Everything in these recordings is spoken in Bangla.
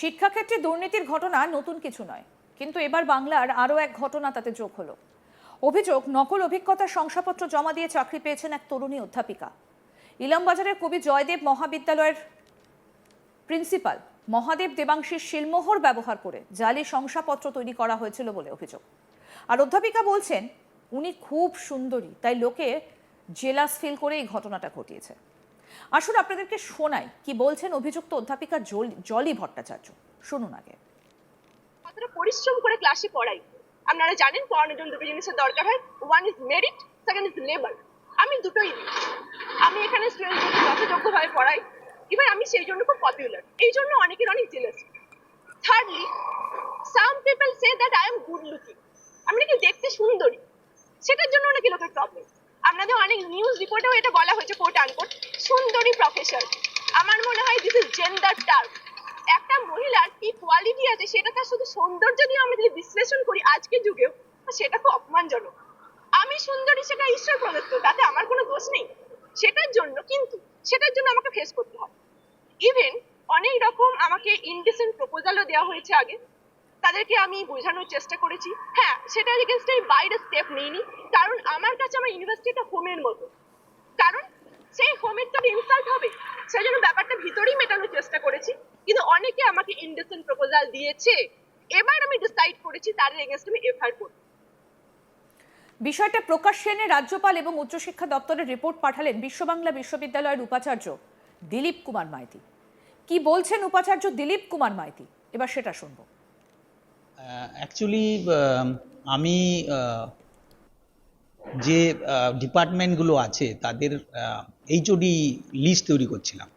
শিক্ষাক্ষেত্রে দুর্নীতির ঘটনা নতুন কিছু নয়। কিন্তু এবার বাংলার আরও এক ঘটনা তাতে যোগ হলো। অভিযোগ, নকল অভিজ্ঞতার শংসাপত্র জমা দিয়ে চাকরি পেয়েছেন এক তরুণী অধ্যাপিকা। ইলামবাজারের কবি জয়দেব মহাবিদ্যালয়ের প্রিন্সিপাল মহাদেব দেবাংশীর শিলমোহর ব্যবহার করে জালি শংসাপত্র তৈরি করা হয়েছিল বলে অভিযোগ। আর অধ্যাপিকা বলছেন, উনি খুব সুন্দরী, তাই লোকে জেলাস ফিল করে এই ঘটনাটা ঘটিয়েছে। আসুন আপনাদেরকে শোনাই কি বলছেন অভিযুক্ত অধ্যাপিকা জল- ভট্টাচার্য। শুনুন আগে। পরিশ্রম করে ক্লাসে পড়াই? আপনারা জানেন পড়ানোর জন্য দুটো জিনিসের দরকার হয় one is merit second is labour আমি দুটোই আমি এখানে স্টুডেন্টদের যথাযোগ্যভাবে পড়াই এবার আমি সেই জন্য খুব পপুলার এই জন্য অনেকের অনেক jealous thirdly some people say that I am good looking আমি নাকি দেখতে সুন্দরী। সেটার জন্য নাকি লোকের প্রবলেম আপনাদের অনেক নিউজ রিপোর্টেও এটা বলা হয়েছে কোট আনকোট সুন্দরী প্রফেসর আমার মনে হয় দিস ইজ জেন্ডার টার্ম একটা মহিলার কি কোয়ালিটি আছে, সেটা তার শুধু সৌন্দর্য নিয়ে আমরা যদি বিশ্লেষণ করি আজকের যুগেও সেটা খুব অপমানজনক। আমি সুন্দরী, সেটা ঈশ্বর প্রদত্ত, তাতে আমার কোনো দোষ নেই। সেটার জন্য কিন্তু, সেটার জন্য আমাকে ফেস করতে হয়। ইভেন অনেক রকম আমাকে ইনডিসেন্ট প্রপোজালও দেওয়া হয়েছে আগে। তাদেরকে আমি বোঝানোর চেষ্টা করেছি। হ্যাঁ সেটা এগেনস্ট আমি বাইরে স্টেপ নিইনি। কারণ আমার কাছে আমার ইউনিভার্সিটিটা হোমের মতো। কারণ সেই হোমের তো ইনসাল্ট হবে। সেই জন্য ব্যাপারটা ভিতরেই মেটানোর চেষ্টা করেছি। কিন্তু অনেকে আমাকে ইনডিসেন্ট প্রপোজাল দিয়েছে। এবার আমি ডিসাইড করেছি তাদের এগেনস্ট আমি এফআইআর করব। বিষয়টা প্রকাশ্যে এনে রাজ্যপাল এবং উচ্চশিক্ষা দপ্তরের রিপোর্ট পাঠালেন বিশ্ববাংলা বিশ্ববিদ্যালয়ের উপাচার্য দিলীপ কুমার মাইতি। কি বলছেন উপাচার্য দিলীপ কুমার মাইতি? এবার সেটা শুনব। অ্যাকচুয়ালি আমি যে ডিপার্টমেন্টগুলো আছে, তাদের এইচওডি লিস্ট তৈরি করছিলাম।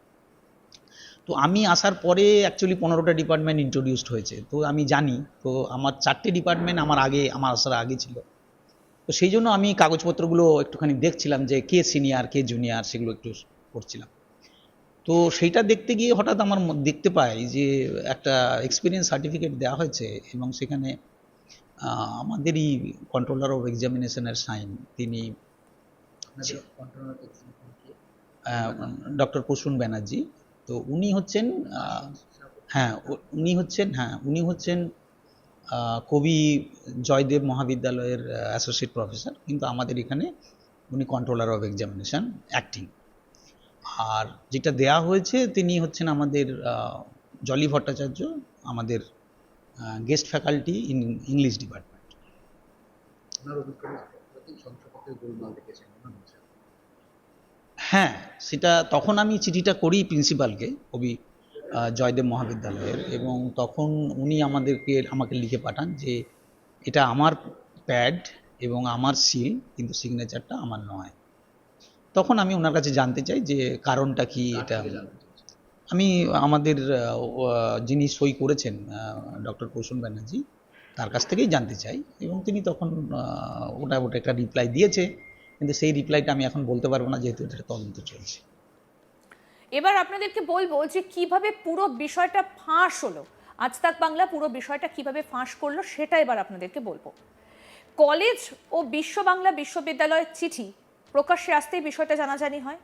তো আমি আসার পরে অ্যাকচুয়ালি পনেরোটা ডিপার্টমেন্ট ইন্ট্রোডিউসড হয়েছে। তো আমি জানি, তো আমার চারটে ডিপার্টমেন্ট আমার আগে, আমার আসার আগে ছিল। তো সেই জন্য আমি কাগজপত্রগুলো একটুখানি দেখছিলাম যে কে সিনিয়র কে জুনিয়র সেগুলো একটু করছিলাম। তো সেইটা দেখতে গিয়ে হঠাৎ আমার দেখতে পাই যে একটা এক্সপিরিয়েন্স সার্টিফিকেট দেওয়া হয়েছে এবং সেখানে আমাদেরই কন্ট্রোলার অফ এক্সামিনেশনের সাইন তিনি ডক্টর প্রসূন ব্যানার্জি তো উনি হচ্ছেন হ্যাঁ উনি হচ্ছেন হ্যাঁ উনি হচ্ছেন কবি জয়দেব মহাবিদ্যালয়ের অ্যাসোসিয়েট প্রফেসর কিন্তু আমাদের এখানে উনি কন্ট্রোলার অফ এক্সামিনেশন অ্যাক্টিং আর যেটা দেয়া হয়েছে তিনি হচ্ছেন আমাদের জলি ভট্টাচার্য আমাদের guest faculty in English department মনে হ্যাঁ সেটা তখন আমি চিঠিটা করি প্রিন্সিপালকে কবি জয়দেব মহাবিদ্যালয়ের এবং তখন উনি আমাদেরকে আমাকে লিখে পাঠান যে এটা আমার প্যাড এবং আমার সিল কিন্তু সিগনেচারটা আমার নয়। তখন আমি ওনার কাছে জানতে চাই যে কারণটা কি এটা? আমি আমাদের যিনি সই করেছেন ডক্টর প্রসূন ব্যানার্জি তার কাছ থেকেই জানতে চাই এবং তিনি তখন ওটা ওটা একটা রিপ্লাই দিয়েছে। কিন্তু সেই রিপ্লাইটা আমি এখন বলতে পারব না যেহেতু এটা তদন্ত চলছে। এবার আপনাদেরকে বলব যে কীভাবে পুরো বিষয়টা ফাঁস হলো। আজ তাক বাংলা পুরো বিষয়টা কীভাবে ফাঁস করল সেটা এবার আপনাদেরকে বলব। কলেজ ও বিশ্ব বাংলা বিশ্ববিদ্যালয়ের চিঠি প্রকাশ্যে আসতেই বিষয়টা জানাজানি হয়।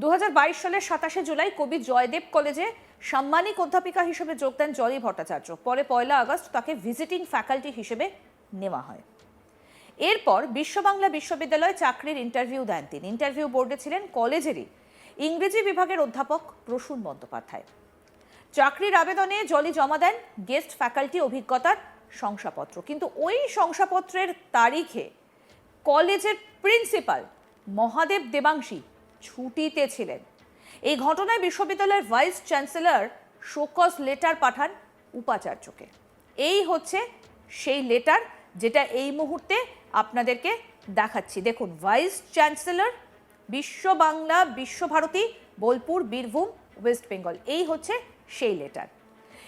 দু হাজার বাইশ সালের সাতাশে জুলাই কবি জয়দেব কলেজে সাম্মানিক অধ্যাপিকা হিসেবে যোগ দেন জলি ভট্টাচার্য। পরে পয়লা আগস্ট তাকে ভিজিটিং ফ্যাকাল্টি হিসেবে নেওয়া হয়। এরপর বিশ্ববাংলা বিশ্ববিদ্যালয়ে চাকরির ইন্টারভিউ দেন তিনি। ইন্টারভিউ বোর্ডে ছিলেন কলেজেরই ইংরেজি বিভাগের অধ্যাপক প্রসূন বন্দ্যোপাধ্যায়। চাকরির আবেদনে জলি জমা দেন গেস্ট ফ্যাকাল্টি অভিজ্ঞতার শংসাপত্র। কিন্তু ওই শংসাপত্রের তারিখে কলেজের প্রিন্সিপাল মহাদেব দেবাংশী ছুটিতে ছিলেন। এই ঘটনায় বিশ্ববিদ্যালয়ের vice chancellor show cause letter পাঠান উপাচার্যকে। এই হচ্ছে সেই লেটার যেটা এই মুহূর্তে আপনাদেরকে দেখাচ্ছি। দেখুন, vice chancellor Biswa Bangla Visva Bharati Bolpur, Birbhum, West Bengal, এই হচ্ছে সেই লেটার।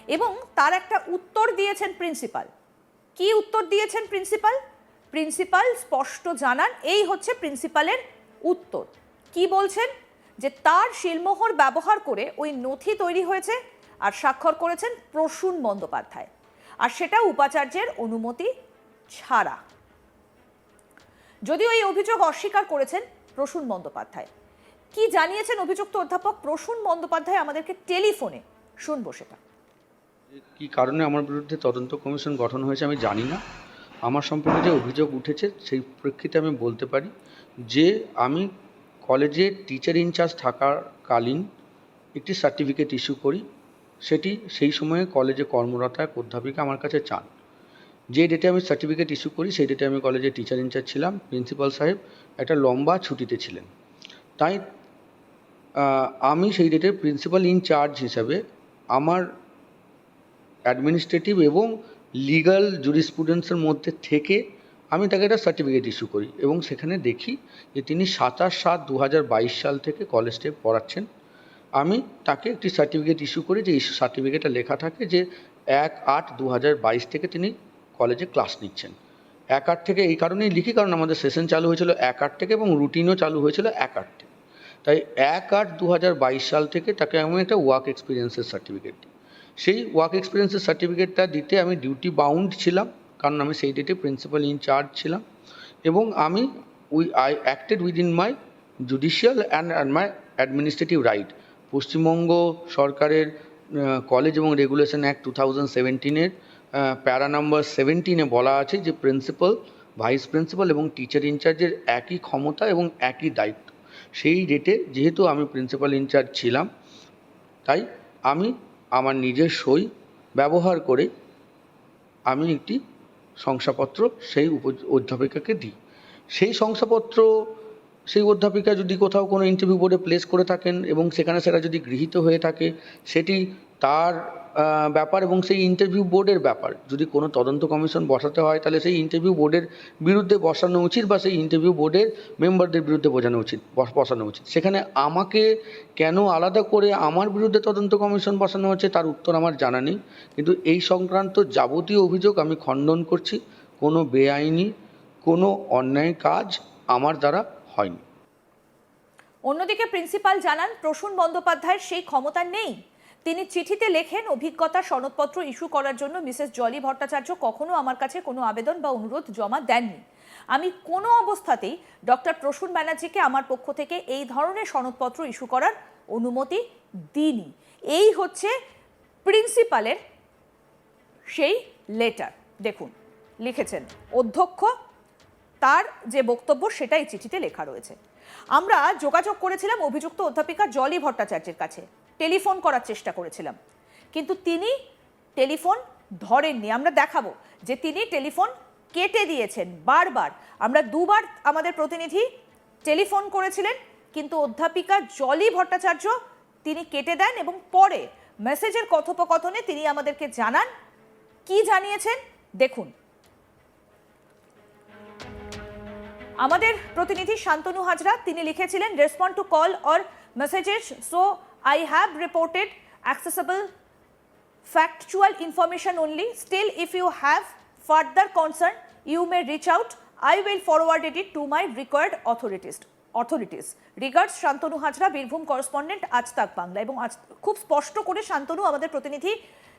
এবং তার একটা উত্তর দিয়েছেন প্রিন্সিপাল। কি উত্তর দিয়েছেন প্রিন্সিপাল? প্রিন্সিপাল স্পষ্ট জানান, এই হচ্ছে প্রিন্সিপালের উত্তর। কি বলছেন? যে তার শিলমোহর ব্যবহার করে ওই নথি তৈরি হয়েছে আর স্বাক্ষর করেছেন প্রসূন বন্দ্যোপাধ্যায়। আর সেটা উপাচার্যের অনুমতি ছাড়া। যদিও এই অভিযোগ অস্বীকার করেছেন প্রসূন বন্দ্যোপাধ্যায়। কি জানিয়েছেন অভিযুক্ত অধ্যাপক প্রসূন বন্দ্যোপাধ্যায়? আমাদেরকে টেলিফোনে শুনব সেটা। কি কারণে আমার বিরুদ্ধে তদন্ত কমিশন গঠন হয়েছে আমি জানি না। আমার সম্পর্কে যে অভিযোগ উঠেছে সেই প্রেক্ষিতে আমি বলতে পারি যে আমি কলেজে টিচার ইনচার্জ থাকাকালীন একটি সার্টিফিকেট ইস্যু করি। সেটি সেই সময়ে কলেজে কর্মরত এক অধ্যাপিকা আমার কাছে চান। যে ডেটে আমি সার্টিফিকেট ইস্যু করি সেই ডেটে আমি কলেজে টিচার ইনচার্জ ছিলাম। প্রিন্সিপাল সাহেব একটা লম্বা ছুটিতে ছিলেন। তাই আমি সেই ডেটে প্রিন্সিপাল ইনচার্জ হিসাবে আমার অ্যাডমিনিস্ট্রেটিভ এবং লিগ্যাল জুরিসপ্রুডেন্সের মধ্যে থেকে আমি তাকে একটা সার্টিফিকেট ইস্যু করি এবং সেখানে দেখি যে তিনি সাতাশ সাত দু হাজার বাইশ সাল থেকে কলেজ কলেজে পড়াচ্ছেন। আমি তাকে একটি সার্টিফিকেট ইস্যু করি যে ইস্যু সার্টিফিকেটে লেখা থাকে যে এক আট দু হাজার বাইশ থেকে তিনি কলেজে ক্লাস নিচ্ছেন। এক আট থেকে এই কারণেই লিখি, কারণ আমাদের সেশন চালু হয়েছিল এক আট থেকে এবং রুটিনও চালু হয়েছিল এক আট। থেকে তাই এক আট দু হাজার বাইশ সাল থেকে তাকে আমি একটা ওয়ার্ক এক্সপিরিয়েন্সের সার্টিফিকেট দিই। সেই ওয়ার্ক এক্সপিরিয়েন্সের সার্টিফিকেটটা দিতে আমি ডিউটি বাউন্ড ছিলাম, কারণ আমি সেই ডেটে প্রিন্সিপাল ইনচার্জ ছিলাম। এবং আমি we I acted within my judicial and and my administrative right Paschimbanga সরকারের কলেজ এবং রেগুলেশন অ্যাক্ট টু থাউজেন্ড সেভেন্টিনের প্যারা নাম্বার সেভেন্টিনে বলা আছে যে প্রিন্সিপাল ভাইস প্রিন্সিপাল এবং টিচার ইনচার্জের একই ক্ষমতা এবং একই দায়িত্ব। সেই ডেটে যেহেতু আমি প্রিন্সিপাল ইনচার্জ ছিলাম, তাই আমি আমার নিজের সই ব্যবহার করে আমি একটি শংসাপত্র সেই উপ, অধ্যাপিকাকে দিই। সেই শংসাপত্র, সেই অধ্যাপিকা যদি কোথাও কোনো ইন্টারভিউ বোর্ডে প্লেস করে থাকেন এবং সেখানে সেটা যদি গৃহীত হয়ে থাকে, সেটি তার ব্যাপার এবং সেই ইন্টারভিউ বোর্ডের ব্যাপার। যদি কোনো তদন্ত কমিশন বসাতে হয়, তাহলে সেই ইন্টারভিউ বোর্ডের বিরুদ্ধে বসানো উচিত বা সেই ইন্টারভিউ বোর্ডের মেম্বারদের বিরুদ্ধে বোঝানো উচিত, বস- বসানো উচিত। সেখানে আমাকে কেন আলাদা করে আমার বিরুদ্ধে তদন্ত কমিশন বসানো হচ্ছে তার উত্তর আমার জানা নেই। কিন্তু এই সংক্রান্ত যাবতীয় অভিযোগ আমি খণ্ডন করছি, কোনো বেআইনি, কোনো অন্যায় কাজ আমার দ্বারা হয়নি। অন্যদিকে প্রিন্সিপাল জানান, প্রসূন বন্দ্যোপাধ্যায়ের সেই ক্ষমতা নেই। তিনি চিঠিতে লেখেন, অভিজ্ঞতা সনদপত্র ইস্যু করার জন্য মিসেস জলি ভট্টাচার্য কখনো আমার কাছে কোনো আবেদন বা অনুরোধ জমা দেননি। আমি কোনো অবস্থাতেই ডক্টর প্রসূন ব্যানার্জিকে আমার পক্ষ থেকে এই ধরনের সনদপত্র ইস্যু করার অনুমতি দিইনি। এই হচ্ছে প্রিন্সিপালের সেই লেটার। দেখুন, লিখেছেন, অধ্যক্ষ, তার যে বক্তব্য সেটাই চিঠিতে লেখা রয়েছে। আমরা যোগাযোগ করেছিলাম অভিযুক্ত অধ্যাপিকা জলি ভট্টাচার্যের কাছে। টেলিফোন করার চেষ্টা করেছিলাম। কিন্তু তিনি টেলিফোন ধরেননি। আমরা দেখাবো যে তিনি টেলিফোন কেটে দিয়েছেন বারবার। আমরা দুবার আমাদের প্রতিনিধি টেলিফোন করেছিলেন, কিন্তু অধ্যাপিকা জলি ভট্টাচার্য তিনি কেটে দেন এবং পরে মেসেজের কথোপকথনে তিনি আমাদেরকে জানান। কি জানিয়েছেন? দেখুন। আমাদের প্রতিনিধি শান্তনু হাজরা, তিনি লিখেছিলেন respond to call or messages so I have reported accessible factual information only. Still, if you have further concern, you may reach out. I will forward it to my required authorities. Authorities regards Shantanu Hazra Birbhum correspondent Aaj Tak Bangla এবং আজ খুব স্পষ্ট করে শান্তনু আমাদের প্রতিনিধি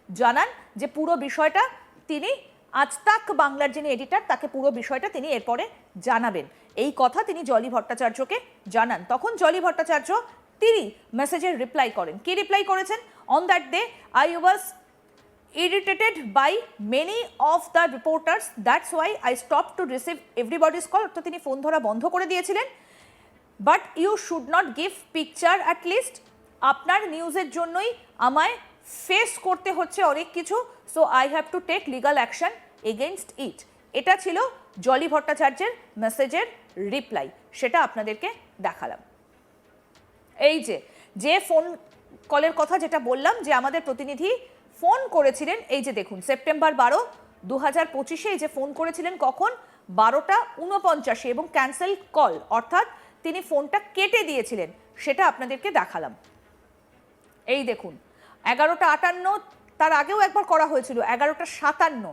জানান যে পুরো বিষয়টা তিনি আজ তাক বাংলার যিনি এডিটার তাকে পুরো বিষয়টা তিনি এরপরে জানাবেন এই কথা তিনি জলি ভট্টাচার্যকে জানান তখন জলি ভট্টাচার্য তিনি মেসেজের রিপ্লাই করেন। কি রিপ্লাই করেছেন? On that day I was irritated by many of the reporters. That's why i stopped to receive everybody's call. অর্থাৎ তিনি ফোন ধরা বন্ধ করে দিয়েছিলেন। But you should not give picture at least আপনার নিউজের জন্যই আমায় ফেস করতে হচ্ছে অনেক কিছু। So I have to take legal action against it এটা ছিল জলি ভট্টাচার্যের মেসেজের রিপ্লাই সেটা আপনাদেরকে দেখালাম। এই যে যে ফোন কলের কথা যেটা বললাম, যে আমাদের প্রতিনিধি ফোন করেছিলেন, এই যে দেখুন সেপ্টেম্বর বারো দু হাজার পঁচিশে এই যে ফোন করেছিলেন কখন? বারোটা উনপঞ্চাশে এবং ক্যান্সেল কল অর্থাৎ তিনি ফোনটা কেটে দিয়েছিলেন, সেটা আপনাদেরকে দেখালাম। এই দেখুন, এগারোটা আটান্ন, তার আগেও একবার করা হয়েছিল, এগারোটা সাতান্ন,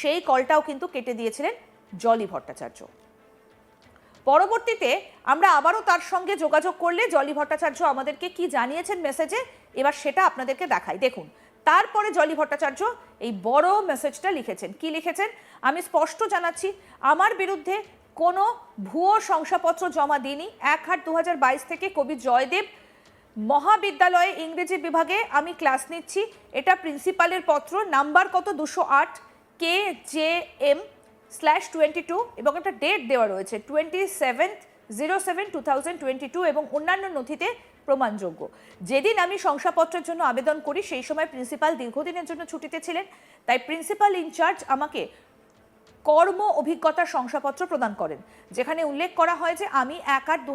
সেই কলটাও কিন্তু কেটে দিয়েছিলেন জলি ভট্টাচার্য। পরবর্তীতে আমরা আবারও তার সঙ্গে যোগাযোগ করলে জলি ভট্টাচার্য আমাদেরকে কি জানিয়েছেন মেসেজে এবার সেটা আপনাদেরকে দেখাই। দেখুন, তারপরে জলি ভট্টাচার্য এই বড় মেসেজটা লিখেছেন। কি লিখেছেন? আমি স্পষ্ট জানাচ্ছি, আমার বিরুদ্ধে কোনো ভুয়ো শংসাপত্র জমা দিইনি। এক আট দু থেকে কবি জয়দেব মহাবিদ্যালয়ে ইংরেজি বিভাগে আমি ক্লাস নিচ্ছি। এটা প্রিন্সিপালের পত্র নাম্বার কত? দুশো আট, K J M slash twenty two এবং একটা ডেট দেওয়া রয়েছে twenty seventh zero seven two thousand twenty two এবং অন্যান্য নথিতে প্রমাণযোগ্য। যেদিন আমি শংসাপত্রের জন্য আবেদন করি, সেই সময় প্রিন্সিপাল দীর্ঘদিনের জন্য ছুটিতে ছিলেন, তাই প্রিন্সিপাল ইনচার্জ আমাকে কর্ম অভিজ্ঞতার শংসাপত্র প্রদান করেন, যেখানে উল্লেখ করা হয় যে আমি এক আট দু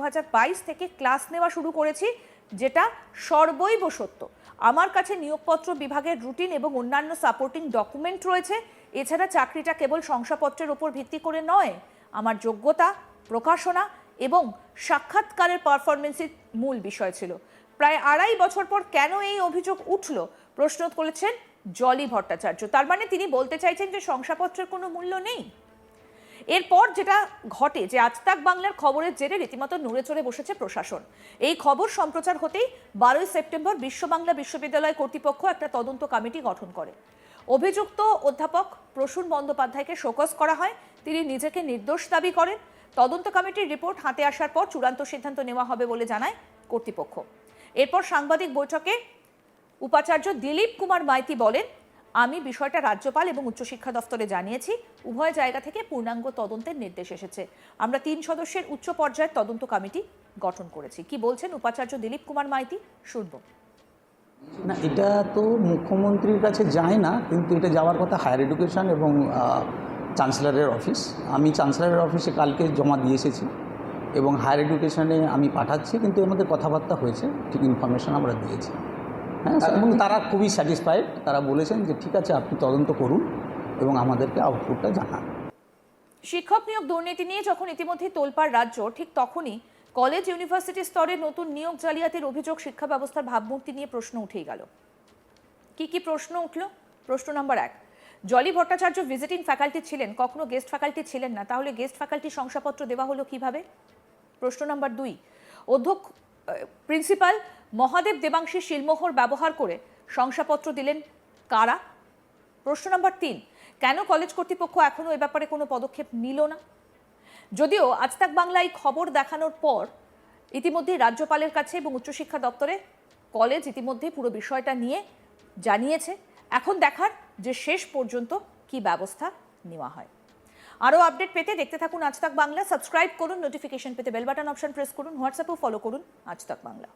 থেকে ক্লাস নেওয়া শুরু করেছি, যেটা সর্বৈব সত্য। আমার কাছে নিয়োগপত্র বিভাগের রুটিন এবং অন্যান্য সাপোর্টিং ডকুমেন্ট রয়েছে এছাড়া চাকরিটা কেবল শংসাপত্রের উপর ভিত্তি করে নয়, আমার যোগ্যতা, প্রকাশনা এবং সাক্ষাৎকারের পারফরমেন্সের মূল বিষয় ছিল। প্রায় আড়াই বছর পর কেন এই অভিযোগ উঠল, প্রশ্ন করেছেন জলি ভট্টাচার্য। তার মানে তিনি বলতে চাইছেন যে শংসাপত্রের কোনো মূল্য নেই। এরপর যেটা ঘটে যে আজ তাক বাংলার খবরের জেরে রীতিমতো নড়ে চড়ে বসেছে প্রশাসন। এই খবর সম্প্রচার হতেই বারোই সেপ্টেম্বর বিশ্ব বাংলা বিশ্ববিদ্যালয় কর্তৃপক্ষ একটা তদন্ত কমিটি গঠন করে। অভিযুক্ত অধ্যাপক প্রসূন বন্দ্যোপাধ্যায়কে শোকজ করা হয়। তিনি নিজেকে নির্দোষ দাবি করেন। তদন্ত কমিটির রিপোর্ট হাতে আসার পর চূড়ান্ত সিদ্ধান্ত নেওয়া হবে বলে জানায় কর্তৃপক্ষ। এরপর সাংবাদিক বৈঠকে উপাচার্য দিলীপ কুমার মাইতি বলেন, আমি বিষয়টা রাজ্যপাল এবং উচ্চশিক্ষা দফতরে জানিয়েছি। উভয় জায়গা থেকে পূর্ণাঙ্গ তদন্তের নির্দেশ এসেছে। আমরা তিন সদস্যের উচ্চ পর্যায়ের তদন্ত কমিটি গঠন করেছি। কি বলছেন উপাচার্য দিলীপ কুমার মাইতি? শুনব। না এটা তো মুখ্যমন্ত্রীর কাছে যায় না কিন্তু এটা যাওয়ার কথা হায়ার এডুকেশন এবং চ্যান্সেলরের অফিস। আমি চ্যান্সেলরের অফিসে কালকে জমা দিয়ে এসেছি এবং হায়ার এডুকেশানে আমি পাঠাচ্ছি কিন্তু এর মধ্যে কথাবার্তা হয়েছে ঠিক ইনফরমেশন আমরা দিয়েছি। হ্যাঁ এবং তারা খুবই স্যাটিসফাইড তারা বলেছেন যে ঠিক আছে আপনি তদন্ত করুন এবং আমাদেরকে আউটপুটটা জানান। শিক্ষক নিয়োগ দুর্নীতি নিয়ে যখন ইতিমধ্যে তোলপাড় রাজ্য ঠিক তখনই কলেজ ইউনিভার্সিটি স্তরে নতুন নিয়োগ জালিয়াতির অভিযোগ শিক্ষা ব্যবস্থার ভাবমূর্তি নিয়ে প্রশ্ন উঠেই গেল। কি কি প্রশ্ন উঠল? প্রশ্ন নাম্বার এক, জলি ভট্টাচার্য ভিজিটিং ফ্যাকাল্টি ছিলেন, কখনো গেস্ট ফ্যাকাল্টি ছিলেন না, তাহলে গেস্ট ফ্যাকাল্টি শংসাপত্র দেওয়া হলো কীভাবে? প্রশ্ন নাম্বার দুই, অধ্যক্ষ প্রিন্সিপাল মহাদেব দেবাংশী শিলমোহর ব্যবহার করে শংসাপত্র দিলেন কারা? প্রশ্ন নাম্বার তিন, কেন কলেজ কর্তৃপক্ষ এখনও এ ব্যাপারে কোনো পদক্ষেপ নিল না? যদিও আজ তাক বাংলায় খবর দেখানোর পর ইতিমধ্যে রাজ্যপালের কাছে এবং উচ্চশিক্ষা দপ্তরে কলেজ ইতিমধ্যে পুরো বিষয়টা নিয়ে জানিয়েছে। এখন দেখার যে শেষ পর্যন্ত কি ব্যবস্থা নেওয়া হয়। আরও আপডেট পেতে দেখতে থাকুন আজ তাক বাংলা। সাবস্ক্রাইব করুন, নোটিফিকেশন পেতে বেল বাটন অপশন প্রেস করুন, হোয়াটসঅ্যাপেও ফলো করুন আজ তাক বাংলা।